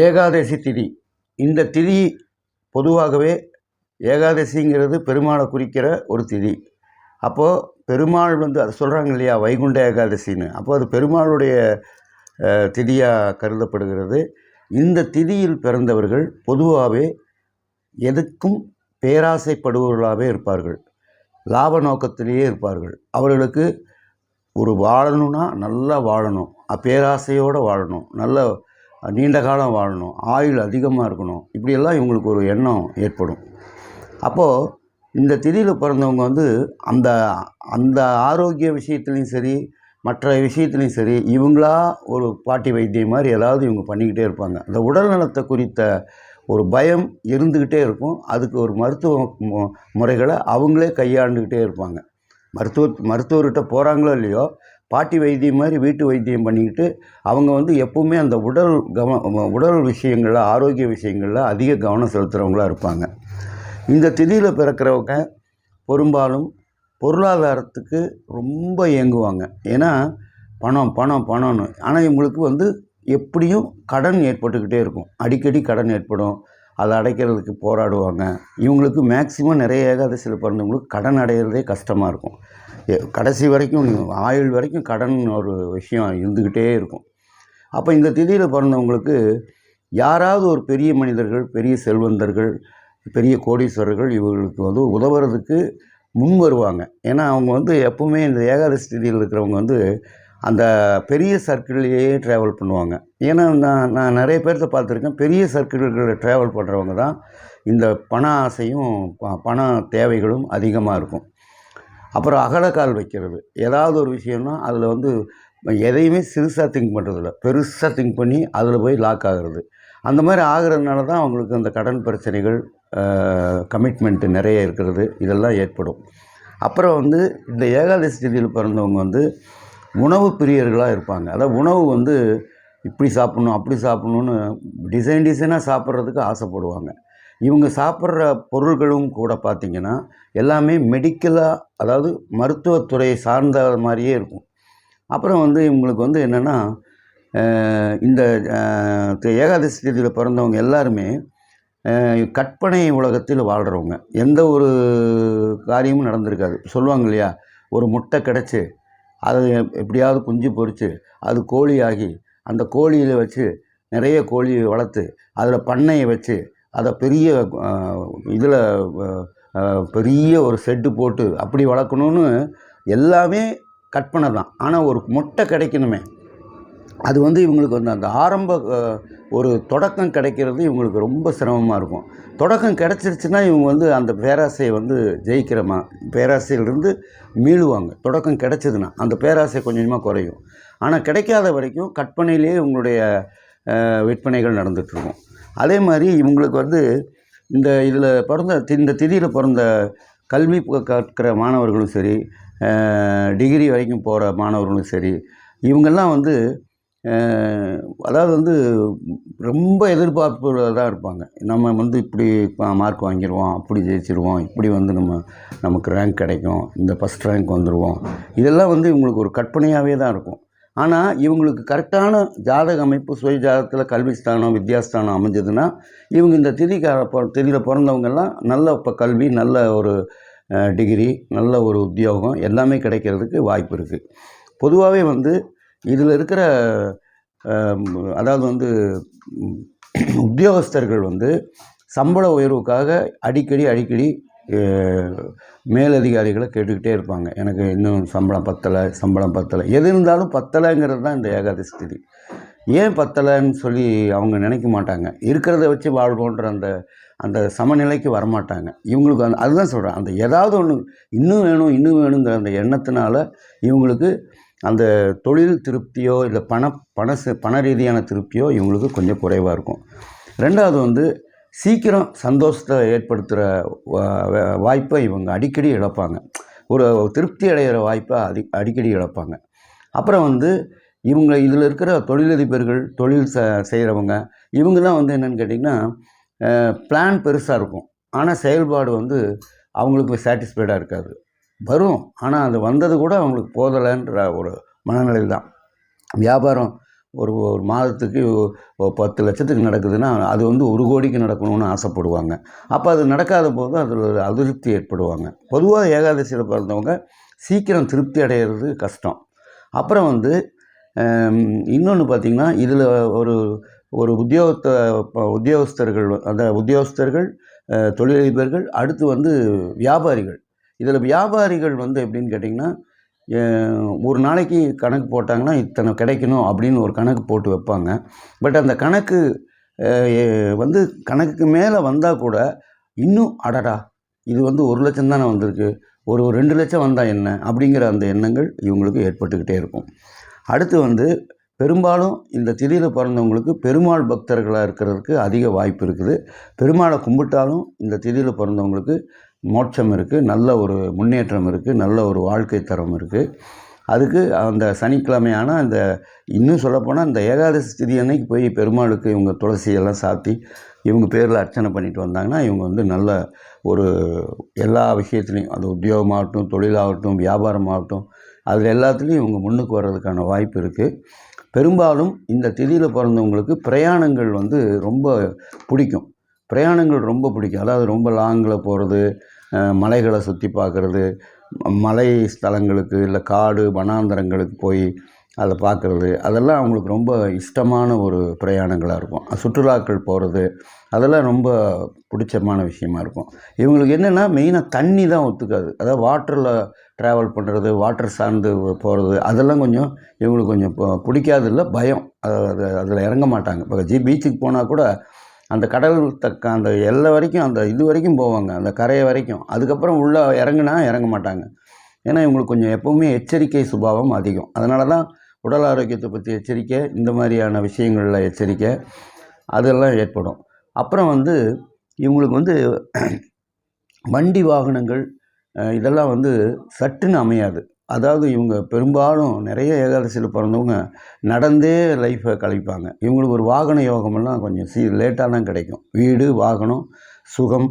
ஏகாதசி திதி. இந்த திதி பொதுவாகவே ஏகாதசிங்கிறது பெருமாளை குறிக்கிற ஒரு திதி. அப்போது பெருமாள் வந்து அதை சொல்கிறாங்க இல்லையா வைகுண்ட ஏகாதசின்னு. அப்போ அது பெருமாளுடைய திதியாக கருதப்படுகிறது. இந்த திதியில் பிறந்தவர்கள் பொதுவாகவே எதுக்கும் பேராசைப்படுபவர்களாகவே இருப்பார்கள். லாப நோக்கத்திலேயே இருப்பார்கள். அவர்களுக்கு ஒரு வாழணும்னா நல்லா வாழணும். பேராசையோடு வாழணும். நல்ல நீண்ட காலம் வாழணும் ஆயுள் அதிகமாக இருக்கணும். இப்படியெல்லாம் இவங்களுக்கு ஒரு எண்ணம் ஏற்படும். அப்போது இந்த திதியில் பிறந்தவங்க வந்து அந்த அந்த ஆரோக்கிய விஷயத்துலையும் சரி மற்ற விஷயத்துலையும் சரி இவங்களா ஒரு பாட்டி வைத்தியம் மாதிரி ஏதாவது இவங்க பண்ணிக்கிட்டே இருப்பாங்க. அந்த உடல் நலத்தை குறித்த ஒரு பயம் இருந்துக்கிட்டே இருக்கும். அதுக்கு ஒரு மருத்துவ மு- முறைகளை அவங்களே கையாண்டுக்கிட்டே இருப்பாங்க. மருத்துவ மருத்துவர்கிட்ட போகிறாங்களோ இல்லையோ பாட்டி வைத்தியம் மாதிரி வீட்டு வைத்தியம் பண்ணிக்கிட்டு அவங்க வந்து எப்பவுமே அந்த உடல் கவ உடல் விஷயங்களில் ஆரோக்கிய விஷயங்களில் அதிக கவனம் செலுத்துகிறவங்களாக இருப்பாங்க. இந்த திதியில் பிறக்கிறவங்க பெரும்பாலும் பொருளாதாரத்துக்கு ரொம்ப இயங்குவாங்க ஏன்னா பணம் பணம் பணம்னு. ஆனால் இவங்களுக்கு வந்து எப்படியும் கடன் ஏற்பட்டுக்கிட்டே இருக்கும். அடிக்கடி கடன் ஏற்படும். அதை அடைக்கிறதுக்கு போராடுவாங்க. இவங்களுக்கு மேக்சிமம் நிறைய ஏகாதசியில் பிறந்தவங்களுக்கு கடன் அடைகிறதே கஷ்டமாக இருக்கும். கடைசி வரைக்கும் ஆயுள் வரைக்கும் கடன் ஒரு விஷயம் இருந்துக்கிட்டே இருக்கும். அப்போ இந்த திதியில் பிறந்தவங்களுக்கு யாராவது ஒரு பெரிய மனிதர்கள் பெரிய செல்வந்தர்கள் பெரிய கோடீஸ்வரர்கள் இவர்களுக்கு வந்து உதவுறதுக்கு முன் வருவாங்க. ஏன்னா அவங்க வந்து எப்பவுமே இந்த ஏகாதசி திதியில் இருக்கிறவங்க வந்து அந்த பெரிய சர்க்கிள்லேயே ட்ராவல் பண்ணுவாங்க. ஏன்னா நான் நான் நிறைய பேர்த்த பார்த்துருக்கேன். பெரிய சர்க்கிள்களில் ட்ராவல் பண்ணுறவங்க தான் இந்த பண ஆசையும் ப- பண தேவைகளும் அதிகமாக இருக்கும். அப்புறம் அகலக்கால் வைக்கிறது. ஏதாவது ஒரு விஷயம்னா அதில் வந்து எதையுமே சிறுசாக திங்க் பண்ணுறதில்ல பெருசாக திங்க் பண்ணி அதில் போய் லாக் ஆகிறது. அந்த மாதிரி ஆகிறதுனால தான் அவங்களுக்கு அந்த கடன் பிரச்சனைகள் கமிட்மெண்ட்டு நிறைய இருக்கிறது. இதெல்லாம் ஏற்படும். அப்புறம் வந்து இந்த ஏகாதசி திதியில் பிறந்தவங்க வந்து உணவு பிரியர்களாக இருப்பாங்க. அதாவது உணவு வந்து இப்படி சாப்பிட்ணும் அப்படி சாப்பிட்ணுன்னு டிசைன் டிசைனாக சாப்பிட்றதுக்கு ஆசைப்படுவாங்க. இவங்க சாப்பிட்ற பொருள்களும் கூட பார்த்திங்கன்னா எல்லாமே மெடிக்கலாக அதாவது மருத்துவத்துறையை சார்ந்த மாதிரியே இருக்கும். அப்புறம் வந்து இவங்களுக்கு வந்து என்னென்னா இந்த ஏகாதசி தேதியில் பிறந்தவங்க எல்லாருமே கற்பனை உலகத்தில் வாழ்கிறவங்க எந்த ஒரு காரியமும் நடந்திருக்காது. சொல்லுவாங்க இல்லையா? ஒரு முட்டை கிடச்சி அதை எப்படியாவது குஞ்சு பொறித்து அது கோழியாகி அந்த கோழியில் வச்சு நிறைய கோழியை வளர்த்து அதில் பண்ணையை வச்சு அதை பெரிய இதில் பெரிய ஒரு செட்டு போட்டு அப்படி வளர்க்கணுன்னு எல்லாமே கற்பனை தான் ஆனால் ஒரு முட்டை கிடைக்கணுமே. அது வந்து இவங்களுக்கு வந்து அந்த ஆரம்ப ஒரு தொடக்கம் கிடைக்கிறது இவங்களுக்கு ரொம்ப சிரமமாக இருக்கும். தொடக்கம் கிடச்சிருச்சுன்னா இவங்க வந்து அந்த பேராசையை வந்து ஜெயிக்கிறமா? பேராசையிலிருந்து மீளுவாங்க. தொடக்கம் கிடைச்சதுன்னா அந்த பேராசை கொஞ்சமாக குறையும். ஆனால் கிடைக்காத வரைக்கும் கற்பனையிலேயே இவங்களுடைய விற்பனைகள் நடந்துகிட்ருக்கும் அதே மாதிரி இவங்களுக்கு வந்து இந்த இதில் பிறந்த தி- இந்த திதியில் பிறந்த கல்வி கற்கிற மாணவர்களும் சரி டிகிரி வரைக்கும் போகிற மாணவர்களும் சரி இவங்கெல்லாம் வந்து அதாவது வந்து ரொம்ப எதிர்பார்ப்புல தான் இருப்பாங்க. நம்ம வந்து இப்படி மார்க் வாங்கிடுவோம் அப்படி ஜெயிச்சிருவோம் இப்படி வந்து நம்ம நமக்கு ரேங்க் கிடைக்கும் இந்த ஃபஸ்ட் ரேங்க் வந்துடுவோம் இதெல்லாம் வந்து இவங்களுக்கு ஒரு கற்பனையாகவே தான் இருக்கும். ஆனால் இவங்களுக்கு கரெக்டான ஜாதக அமைப்பு சுய ஜாதகத்தில் கல்வி ஸ்தானம் வித்யாஸ்தானம் அமைஞ்சதுன்னா இவங்க இந்த திதிக்கார திதியில் பிறந்தவங்கெல்லாம் நல்ல இப்போ கல்வி நல்ல ஒரு டிகிரி நல்ல ஒரு உத்தியோகம் எல்லாமே கிடைக்கிறதுக்கு வாய்ப்பு இருக்குது பொதுவாகவே வந்து இதில் இருக்கிற அதாவது வந்து உத்தியோகஸ்தர்கள் வந்து சம்பள உயர்வுக்காக அடிக்கடி அடிக்கடி மேலதிகாரிகளை கேட்டுக்கிட்டே இருப்பாங்க. எனக்கு இன்னும் சம்பளம் பத்தலை சம்பளம் பத்தலை. எது இருந்தாலும் பத்தலைங்கிறது தான் இந்த ஏகாதசி திதி. ஏன் பத்தலைன்னு சொல்லி அவங்க நினைக்க மாட்டாங்க. இருக்கிறத வச்சு வாழ்வோன்ற அந்த அந்த சமநிலைக்கு வரமாட்டாங்க. இவங்களுக்கு அந்த அதுதான் சொல்கிறேன் அந்த ஏதாவது ஒன்று இன்னும் வேணும் இன்னும் வேணுங்கிற அந்த எண்ணத்தினால இவங்களுக்கு அந்த தொழில் திருப்தியோ இல்லை பண பண ச- பண ரீதியான திருப்தியோ இவங்களுக்கு கொஞ்சம் குறைவாக இருக்கும். ரெண்டாவது வந்து சீக்கிரம் சந்தோஷத்தை ஏற்படுத்துகிற வாய்ப்பை இவங்க அடிக்கடி இழப்பாங்க. ஒரு திருப்தி அடைகிற வாய்ப்பை அடி அடிக்கடி இழப்பாங்க. அப்புறம் வந்து இவங்க இதில் இருக்கிற தொழிலதிபர்கள் தொழில் ச செய்கிறவங்க இவங்கெல்லாம் வந்து என்னென்னு கேட்டிங்கன்னா பிளான் பெருசாக இருக்கும். ஆனால் செயல்பாடு வந்து அவங்களுக்கு சாட்டிஸ்ஃபைடாக இருக்காது. வரும். ஆனால் அது வந்தது கூட அவங்களுக்கு போதலைன்ற ஒரு மனநிலை தான் வியாபாரம் ஒரு ஒரு மாதத்துக்கு பத்து லட்சத்துக்கு நடக்குதுன்னா அது வந்து ஒரு கோடிக்கு நடக்கணும்னு ஆசைப்படுவாங்க. அப்போ அது நடக்காத போது அதில் ஒரு அதிருப்தி ஏற்படுவாங்க. பொதுவாக ஏகாதசியில் பிறந்தவங்க சீக்கிரம் திருப்தி அடையிறது கஷ்டம். அப்புறம் வந்து இன்னொன்று பார்த்திங்கன்னா இதில் ஒரு ஒரு உத்தியோகத்த உத்தியோகஸ்தர்கள் அந்த உத்தியோகஸ்தர்கள் தொழிலதிபர்கள் அடுத்து வந்து வியாபாரிகள். இதில் வியாபாரிகள் வந்து எப்படின்னு கேட்டிங்கன்னா ஒரு நாளைக்கு கணக்கு போட்டாங்கன்னா இத்தனை கிடைக்கணும் அப்படின்னு ஒரு கணக்கு போட்டு வைப்பாங்க. பட் அந்த கணக்கு வந்து கணக்குக்கு மேலே வந்தால் கூட இன்னும் அடடா இது வந்து ஒரு லட்சம் தானே வந்திருக்கு. ஒரு ரெண்டு லட்சம் வந்தால் என்ன? அப்படிங்கிற அந்த எண்ணங்கள் இவங்களுக்கு ஏற்பட்டுக்கிட்டே இருக்கும். அடுத்து வந்து பெரும்பாலும் இந்த திதியில் பிறந்தவங்களுக்கு பெருமாள் பக்தர்களாக இருக்கிறதுக்கு அதிக வாய்ப்பு இருக்குது. பெருமாளை கும்பிட்டாலும் இந்த திதியில் பிறந்தவங்களுக்கு மோட்சம் இருக்குது நல்ல ஒரு முன்னேற்றம் இருக்குது நல்ல ஒரு வாழ்க்கை தரம் இருக்குது அதுக்கு அந்த சனிக்கிழமையான அந்த இன்னும் சொல்லப்போனால் இந்த ஏகாதசி திதி அன்னைக்கு போய் பெருமாளுக்கு இவங்க துளசியெல்லாம் சாத்தி இவங்க பேரில் அர்ச்சனை பண்ணிட்டு வந்தாங்கன்னா இவங்க வந்து நல்ல ஒரு எல்லா விஷயத்துலையும் அது உத்தியோகமாகட்டும் தொழிலாகட்டும் வியாபாரமாகட்டும் அதில் எல்லாத்துலேயும் இவங்க முன்னுக்கு வர்றதுக்கான வாய்ப்பு இருக்குது பெரும்பாலும் இந்த திதியில் பிறந்தவங்களுக்கு பிரயாணங்கள் வந்து ரொம்ப பிடிக்கும். பிரயாணங்கள் ரொம்ப பிடிக்கும். அதாவது ரொம்ப லாங்கில் போகிறது மலைகளை சுற்றி பார்க்குறது மலை ஸ்தலங்களுக்கு இல்லை காடு வனாந்தரங்களுக்கு போய் அதை பார்க்குறது அதெல்லாம் அவங்களுக்கு ரொம்ப இஷ்டமான ஒரு பிரயாணங்களாக இருக்கும். சுற்றுலாக்கள் போகிறது அதெல்லாம் ரொம்ப பிடிச்சமான விஷயமா இருக்கும். இவங்களுக்கு என்னென்னா மெயினாக தண்ணி தான் ஒத்துக்காது. அதாவது வாட்டரில் ட்ராவல் பண்ணுறது வாட்டர் சார்ந்து போகிறது அதெல்லாம் கொஞ்சம் இவங்களுக்கு கொஞ்சம் பிடிக்காது இல்லை பயம். அது அதில் இறங்க மாட்டாங்க. இப்போ ஜி பீச்சுக்கு போனால் கூட அந்த கடல் தக்க அந்த எல்லை வரைக்கும் அந்த இது வரைக்கும் போவாங்க அந்த கரையை வரைக்கும். அதுக்கப்புறம் உள்ளே இறங்குனா இறங்க மாட்டாங்க. ஏன்னா இவங்களுக்கு கொஞ்சம் எப்போவுமே எச்சரிக்கை சுபாவம் அதிகம். அதனால தான் உடல் ஆரோக்கியத்தை பற்றி எச்சரிக்கை இந்த மாதிரியான விஷயங்களில் எச்சரிக்கை அதெல்லாம் ஏற்படும். அப்புறம் வந்து இவங்களுக்கு வந்து வண்டி வாகனங்கள் இதெல்லாம் வந்து சட்டுன்னு அமையாது. அதாவது இவங்க பெரும்பாலும் நிறைய ஏகாதசியில் பிறந்தவங்க நடந்தே லைஃப்பை கழிப்பாங்க. இவங்களுக்கு ஒரு வாகன யோகமெல்லாம் கொஞ்சம் சீ லேட்டாக தான் கிடைக்கும். வீடு வாகனம் சுகம்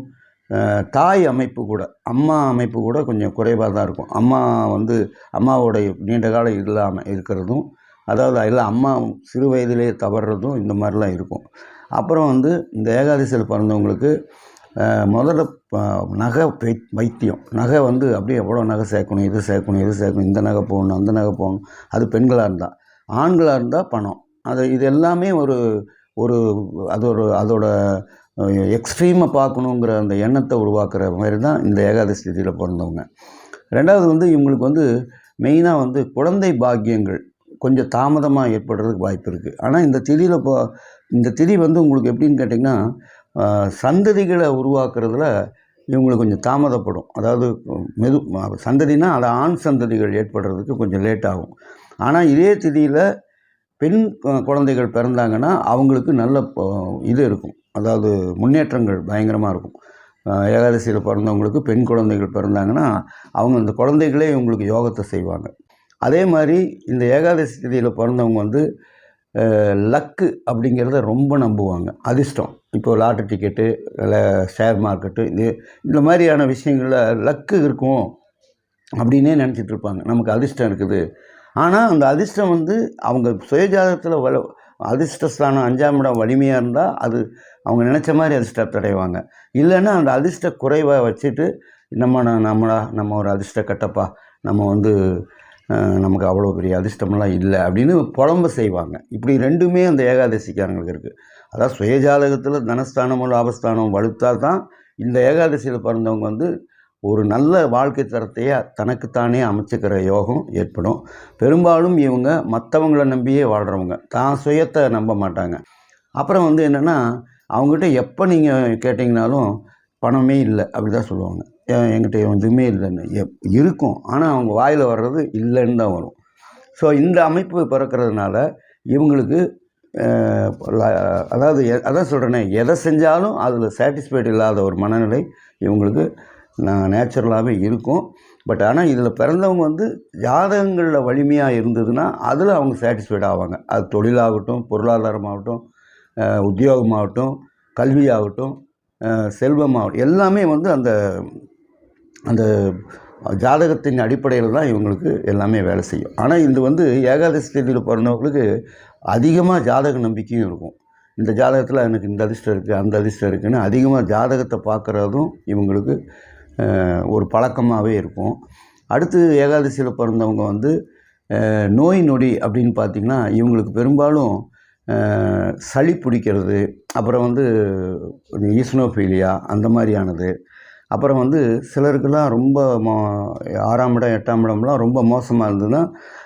தாய் அமைப்பு கூட அம்மா அமைப்பு கூட கொஞ்சம் குறைவாக தான் இருக்கும். அம்மா வந்து அம்மாவோடைய நீண்ட காலம் இல்லாமல் இருக்கிறதும் அதாவது அதில் அம்மா சிறு வயதிலே தவறுறதும் இந்த மாதிரிலாம் இருக்கும். அப்புறம் வந்து இந்த ஏகாதசியில் பிறந்தவங்களுக்கு முதல்ல நகை வை வைத்தியம். நகை வந்து அப்படியே எவ்வளோ நகை சேர்க்கணும் இது சேர்க்கணும் இது சேர்க்கணும் இந்த நகை போகணும் அந்த நகை போகணும் அது பெண்களாக இருந்தால் ஆண்களாக இருந்தால் பணம். அது இது எல்லாமே ஒரு ஒரு அது ஒரு அதோட எக்ஸ்ட்ரீமை பார்க்கணுங்கிற அந்த எண்ணத்தை உருவாக்குற மாதிரி தான் இந்த ஏகாதசி திதியில் பிறந்தவங்க. ரெண்டாவது வந்து இவங்களுக்கு வந்து மெயினாக வந்து குழந்தை பாக்கியங்கள் கொஞ்சம் தாமதமாக ஏற்படுறதுக்கு வாய்ப்பு இருக்குது ஆனால் இந்த திதியில் இப்போ இந்த திதி வந்து உங்களுக்கு எப்படின்னு கேட்டிங்கன்னா சந்ததிகளை உருவாக்குறதுல இவங்களுக்கு கொஞ்சம் தாமதப்படும். அதாவது மெது சந்ததினா அது ஆண் சந்ததிகள் ஏற்படுறதுக்கு கொஞ்சம் லேட் ஆகும். ஆனால் இதே திதியில் பெண் குழந்தைகள் பிறந்தாங்கன்னா அவங்களுக்கு நல்ல இது இருக்கும். அதாவது முன்னேற்றங்கள் பயங்கரமாக இருக்கும். ஏகாதசியில் பிறந்தவங்களுக்கு பெண் குழந்தைகள் பிறந்தாங்கன்னா அவங்க அந்த குழந்தைகளே இவங்களுக்கு யோகத்தை செய்வாங்க. அதே மாதிரி இந்த ஏகாதசி திதியில் பிறந்தவங்க வந்து லக்கு அப்படிங்கிறத ரொம்ப நம்புவாங்க. அதிர்ஷ்டம். இப்போ லாட்டரி டிக்கெட்டு இல்லை ஷேர் மார்க்கெட்டு இது இந்த மாதிரியான விஷயங்களில் லக்கு இருக்கும் அப்படின்னே நினச்சிட்டு இருப்பாங்க. நமக்கு அதிர்ஷ்டம் இருக்குது. ஆனால் அந்த அதிர்ஷ்டம் வந்து அவங்க சுயஜாதகத்தில் வள அதிர்ஷ்டஸ்தானம் அஞ்சாம் இடம் வலிமையாக இருந்தால் அது அவங்க நினச்ச மாதிரி அதிர்ஷ்டத்தை அடைவாங்க இல்லைன்னா அந்த அதிர்ஷ்ட குறைவாக வச்சுட்டு நம்ம நம்மளா நம்ம ஒரு அதிர்ஷ்ட கட்டப்பா நம்ம வந்து நமக்கு அவ்வளோ பெரிய அதிர்ஷ்டமெல்லாம் இல்லை அப்படின்னு புலம்ப செய்வாங்க. இப்படி ரெண்டுமே அந்த ஏகாதசிக்காரங்களுக்கு இருக்குது அதாவது சுயஜாதகத்தில் தனஸ்தானமும் லாபஸ்தானம் வலுத்தால் தான் இந்த ஏகாதசியில் பிறந்தவங்க வந்து ஒரு நல்ல வாழ்க்கை தரத்தையே தனக்குத்தானே அமைச்சுக்கிற யோகம் ஏற்படும். பெரும்பாலும் இவங்க மற்றவங்கள நம்பியே வாழ்கிறவங்க தான் சுயத்தை நம்ப மாட்டாங்க. அப்புறம் வந்து என்னென்னா அவங்ககிட்ட எப்போ நீங்கள் கேட்டிங்கனாலும் பணமே இல்லை அப்படி தான் சொல்லுவாங்க. என்கிட்ட எதுவுமே இல்லைன்னு. எப் இருக்கும். ஆனால் அவங்க வாயில் வர்றது இல்லைன்னு தான் வரும். ஸோ இந்த அமைப்பு பிறக்கிறதுனால இவங்களுக்கு அதாவது எ- அதான் சொல்கிறேனே எதை செஞ்சாலும் அதில் சாட்டிஸ்ஃபைடு இல்லாத ஒரு மனநிலை இவங்களுக்கு நான் நேச்சுரலாகவே இருக்கும். பட் ஆனால் இதில் பிறந்தவங்க வந்து ஜாதகங்களில் வலிமையாக இருந்ததுன்னா அதில் அவங்க சாட்டிஸ்ஃபைட் ஆவாங்க. அது தொழிலாகட்டும் பொருளாதாரமாகட்டும் உத்தியோகமாகட்டும் கல்வியாகட்டும் செல்வமாகட்டும் எல்லாமே வந்து அந்த அந்த ஜாதகத்தின் அடிப்படையில் தான் இவங்களுக்கு எல்லாமே வேலை செய்யும். ஆனால் இது வந்து ஏகாதசி தேதியில் பிறந்தவங்களுக்கு அதிகமாக ஜாதக நம்பிக்கையும் இருக்கும். இந்த ஜாதகத்தில் எனக்கு இந்த அதிர்ஷ்டம் இருக்குது அந்த அதிர்ஷ்டம் இருக்குன்னு அதிகமாக ஜாதகத்தை பார்க்குறதும் இவங்களுக்கு ஒரு பழக்கமாகவே இருக்கும். அடுத்து ஏகாதசியில் பிறந்தவங்க வந்து நோய் நொடி அப்படின்னு பார்த்திங்கன்னா இவங்களுக்கு பெரும்பாலும் சளி பிடிக்கிறது அப்புறம் வந்து ஈஸ்னோஃபீலியா அந்த மாதிரியானது அப்புறம் வந்து சிலருக்கெல்லாம் ரொம்ப மோ ஆறாம் இடம் எட்டாம் இடம்லாம் ரொம்ப மோசமாக இருந்ததுன்னா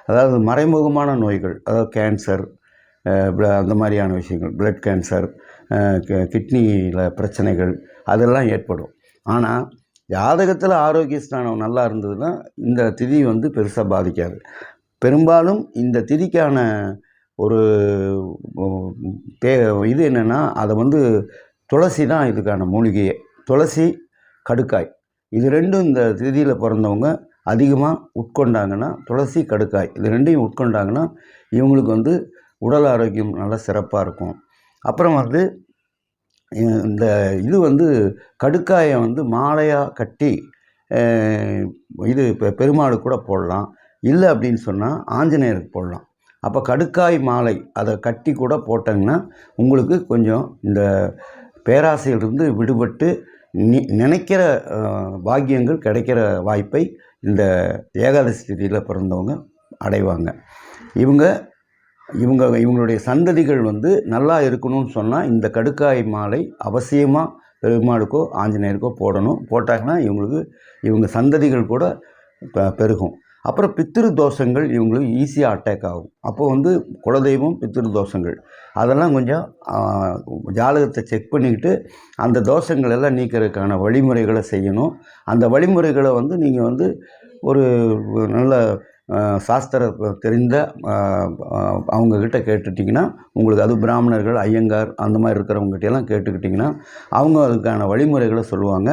அதாவது மறைமுகமான நோய்கள் அதாவது கேன்சர் அந்த மாதிரியான விஷயங்கள் பிளட் கேன்சர் கிட்னியில் பிரச்சனைகள் அதெல்லாம் ஏற்படும். ஆனால் ஜாதகத்தில் ஆரோக்கிய ஸ்தானம் நல்லா இருந்ததுன்னா இந்த திதி வந்து பெருசாக பாதிக்காது. பெரும்பாலும் இந்த திதிக்கான ஒரு தே இது என்னென்னா அதை வந்து துளசி தான் இதுக்கான மூலிகையே. துளசி கடுக்காய். இது ரெண்டும் இந்த திதியில் பிறந்தவங்க அதிகமாக உட்கொண்டாங்கன்னா துளசி கடுக்காய். இது ரெண்டையும் உட்கொண்டாங்கன்னா இவங்களுக்கு வந்து உடல் ஆரோக்கியம் நல்லா சிறப்பாக இருக்கும். அப்புறம் வந்து இந்த இது வந்து கடுக்காயை வந்து மாலையாக கட்டி இது இப்போ பெருமாளுக்கு கூட போடலாம். இல்லை அப்படின்னு சொன்னால் ஆஞ்சநேயருக்கு போடலாம். அப்போ கடுக்காய் மாலை அதை கட்டி கூட போட்டாங்கன்னா உங்களுக்கு கொஞ்சம் இந்த பேராசையிலிருந்து விடுபட்டு நி நினைக்கிற பாக்கியங்கள் கிடைக்கிற வாய்ப்பை இந்த ஏகாதசி திதியில் பிறந்தவங்க அடைவாங்க. இவங்க இவங்க இவங்களுடைய சந்ததிகள் வந்து நல்லா இருக்கணும்னு சொன்னால் இந்த கடுக்காய் மாலை அவசியமாக பெருமாளுக்கோ ஆஞ்சநேயருக்கோ போடணும். போட்டாங்கன்னா இவங்களுக்கு இவங்க சந்ததிகள் கூட பெருகும். அப்புறம் பித்திரு தோஷங்கள் இவங்களுக்கு ஈஸியாக அட்டாக் ஆகும். அப்போ வந்து குலதெய்வம் பித்திரு தோஷங்கள் அதெல்லாம் கொஞ்சம் ஜாதகத்தை செக் பண்ணிக்கிட்டு அந்த தோஷங்கள் எல்லாம் நீக்கிறதுக்கான வழிமுறைகளை செய்யணும். அந்த வழிமுறைகளை வந்து நீங்கள் வந்து ஒரு நல்ல சாஸ்திர தெரிந்த அவங்கக்கிட்ட கேட்டுட்டிங்கன்னா உங்களுக்கு அது பிராமணர்கள் ஐயங்கார் அந்த மாதிரி இருக்கிறவங்ககிட்ட எல்லாம் கேட்டுக்கிட்டிங்கன்னா அவங்க அதுக்கான வழிமுறைகளை சொல்லுவாங்க.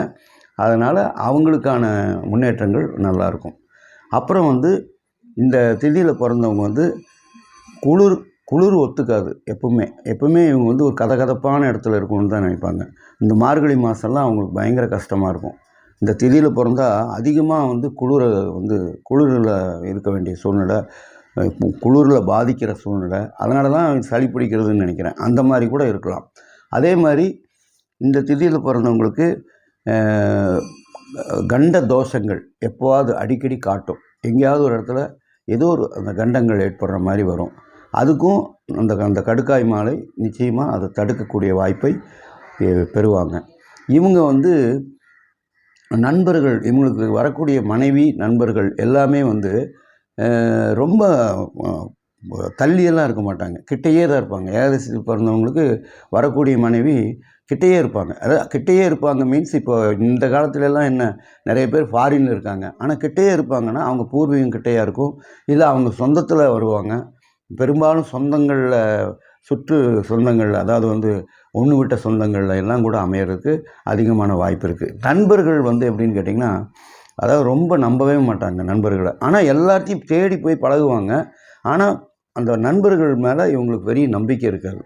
அதனால் அவங்களுக்கான முன்னேற்றங்கள் நல்லாயிருக்கும் அப்புறம் வந்து இந்த திதியில் பிறந்தவங்க வந்து குளிர் குளிர் ஒத்துக்காது எப்பவுமே. எப்பவுமே இவங்க வந்து ஒரு கதகதப்பான இடத்துல இருக்கணும்னு தான் நினைப்பாங்க. இந்த மார்கழி மாதம்லாம் அவங்களுக்கு பயங்கர கஷ்டமாக இருக்கும். இந்த திதியில் பிறந்தா அதிகமாக வந்து குளிரை வந்து குளிரில் இருக்க வேண்டிய சூழ்நிலை குளிரில் பாதிக்கிற சூழ்நிலை அதனால தான் சளி பிடிக்கிறதுன்னு நினைக்கிறேன். அந்த மாதிரி கூட இருக்கலாம். அதே மாதிரி இந்த திதியில் பிறந்தவங்களுக்கு கண்ட தோஷங்கள் எப்போவாது அடிக்கடி காட்டும். எங்கேயாவது ஒரு இடத்துல ஏதோ ஒரு அந்த கண்டங்கள் ஏற்படுற மாதிரி வரும். அதுக்கும் அந்த அந்த கடுக்காய் மாலை நிச்சயமாக அதை தடுக்கக்கூடிய வாய்ப்பை பெறுவாங்க. இவங்க வந்து நண்பர்கள் இவங்களுக்கு வரக்கூடிய மனைவி நண்பர்கள் எல்லாமே வந்து ரொம்ப தள்ளியெல்லாம் இருக்க மாட்டாங்க. கிட்டேயே தான் இருப்பாங்க. ஏகாதசி பிறந்தவங்களுக்கு வரக்கூடிய மனைவி கிட்டேயே இருப்பாங்க. அதாவது கிட்டேயே இருப்பாங்க மீன்ஸ் இப்போ இந்த காலத்துலலாம் என்ன நிறைய பேர் ஃபாரின் இருக்காங்க. ஆனால் கிட்டேயே இருப்பாங்கன்னா அவங்க பூர்வீகம் கிட்டேயா இருக்கும். இல்லை அவங்க சொந்தத்தில் வருவாங்க. பெரும்பாலும் சொந்தங்களில் சுற்று சொந்தங்கள் அதாவது வந்து ஒன்று விட்ட சொந்தங்களில் எல்லாம் கூட அமையறதுக்கு அதிகமான வாய்ப்பு இருக்குது நண்பர்கள் வந்து எப்படின்னு கேட்டிங்கன்னா அதாவது ரொம்ப நம்பவே மாட்டாங்க நண்பர்களை. ஆனால் எல்லாத்தையும் தேடி போய் பழகுவாங்க. ஆனால் அந்த நண்பர்கள் மேலே இவங்களுக்கு பெரிய நம்பிக்கை இருக்காது.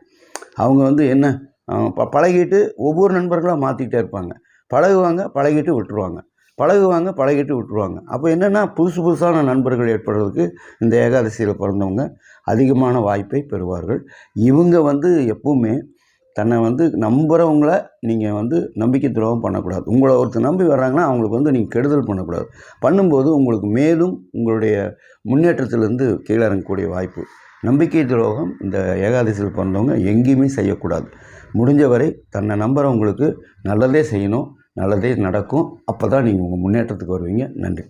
அவங்க வந்து என்ன ப பழகிட்டு ஒவ்வொரு நண்பர்களாக மாற்றிக்கிட்டே இருப்பாங்க. பழகுவாங்க பழகிட்டு விட்டுருவாங்க. பழகுவாங்க பழகிட்டு விட்டுருவாங்க. அப்போ என்னென்னா புதுசு புதுசான நண்பர்கள் ஏற்படுறதுக்கு இந்த ஏகாதசியில் பிறந்தவங்க அதிகமான வாய்ப்பை பெறுவார்கள். இவங்க வந்து எப்பவுமே தன்னை வந்து நம்புகிறவங்கள நீங்கள் வந்து நம்பிக்கை துரோகம் பண்ணக்கூடாது. உங்களை ஒருத்தர் நம்பி வர்றாங்கன்னா அவங்களுக்கு வந்து நீங்கள் கெடுதல் பண்ணக்கூடாது. பண்ணும்போது உங்களுக்கு மேலும் உங்களுடைய முன்னேற்றத்திலிருந்து கீழே இறங்கக்கூடிய வாய்ப்பு நம்பிக்கை துரோகம் இந்த ஏகாதசியில் பிறந்தவங்க எங்கேயுமே செய்யக்கூடாது. முடிஞ்சவரை தன்னை நம்புகிறவங்களுக்கு நல்லதே செய்யணும் நல்லதே நடக்கும். அப்போ தான் நீங்கள் உங்கள் முன்னேற்றத்துக்கு வருவீங்க. நன்றி.